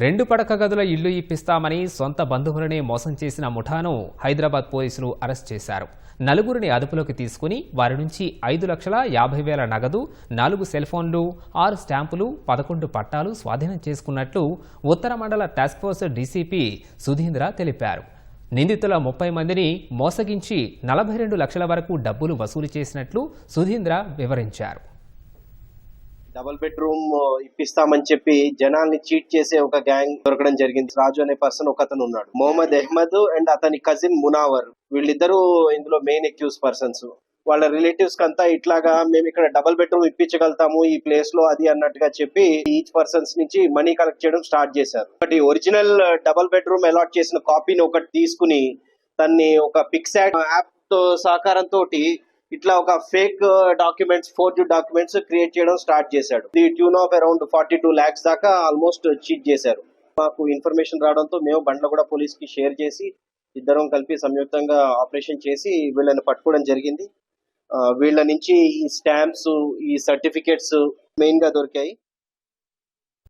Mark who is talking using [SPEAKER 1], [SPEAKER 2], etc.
[SPEAKER 1] రెండు పడక గదుల ఇల్లు ఇప్పిస్తామని సొంత బంధువులనే మోసం చేసిన ముఠాను హైదరాబాద్ పోలీసులు అరెస్ట్ చేశారు. నలుగురిని అదుపులోకి తీసుకుని వారి నుంచి ఐదు లక్షల యాభై వేల నగదు నాలుగు సెల్ ఫోన్లు ఆరు స్టాంపులు పదకొండు పట్టాలు స్వాధీనం చేసుకున్నట్లు ఉత్తర మండల టాస్క్ ఫోర్స్ డీసీపీ సుధీంద్ర తెలిపారు. నిందితుల ముప్పై మందిని మోసగించి నలభై రెండు లక్షల వరకు డబ్బులు వసూలు చేసినట్లు సుధీంద్ర వివరించారు.
[SPEAKER 2] డబుల్ బెడ్రూమ్ ఇప్పిస్తామని చెప్పి జనాల్ని చీట్ చేసే ఒక గ్యాంగ్ దొరకడం జరిగింది. రాజు అనే పర్సన్ ఒక అతను ఉన్నాడు. మొహమ్మద్ అహ్మద్ అండ్ అతని కజిన్ మునావర్. వీళ్ళిద్దరూ ఇందులో మెయిన్ ఎక్యూస్ పర్సన్స్ వాళ్ళ రిలేటివ్స్ కంతా ఇట్లాగా మేము ఇక్కడ డబుల్ బెడ్రూమ్ ఇప్పించగలుగుతాము ఈ ప్లేస్లో అది అన్నట్టుగా చెప్పి ఈచ్ పర్సన్స్ నుంచి మనీ కలెక్ట్ చేయడం స్టార్ట్ చేశారు. ఒకటి ఒరిజినల్ డబుల్ బెడ్రూమ్ అలాట్ చేసిన కాపీని ఒకటి తీసుకుని దాన్ని ఒక పిక్సాట్ యాప్తో సహకారంతో ఇట్లా ఒక fake documents forge documents create చేయడం స్టార్ట్ చేశాడు. The tune of around forty two lakhs దాకా ఆల్మోస్ట్ చీట్ చేశారు. మాకు ఇన్ఫర్మేషన్ రావడంతో మేము బండ్లో కూడా పోలీస్కి షేర్ చేసి ఇద్దరం కలిపి సంయుక్తంగా ఆపరేషన్ చేసి వీళ్ళని పట్టుకోవడం జరిగింది. వీళ్ళ నుంచి ఈ స్టాంప్స్ ఈ సర్టిఫికేట్స్ మెయిన్గా దొరికాయి.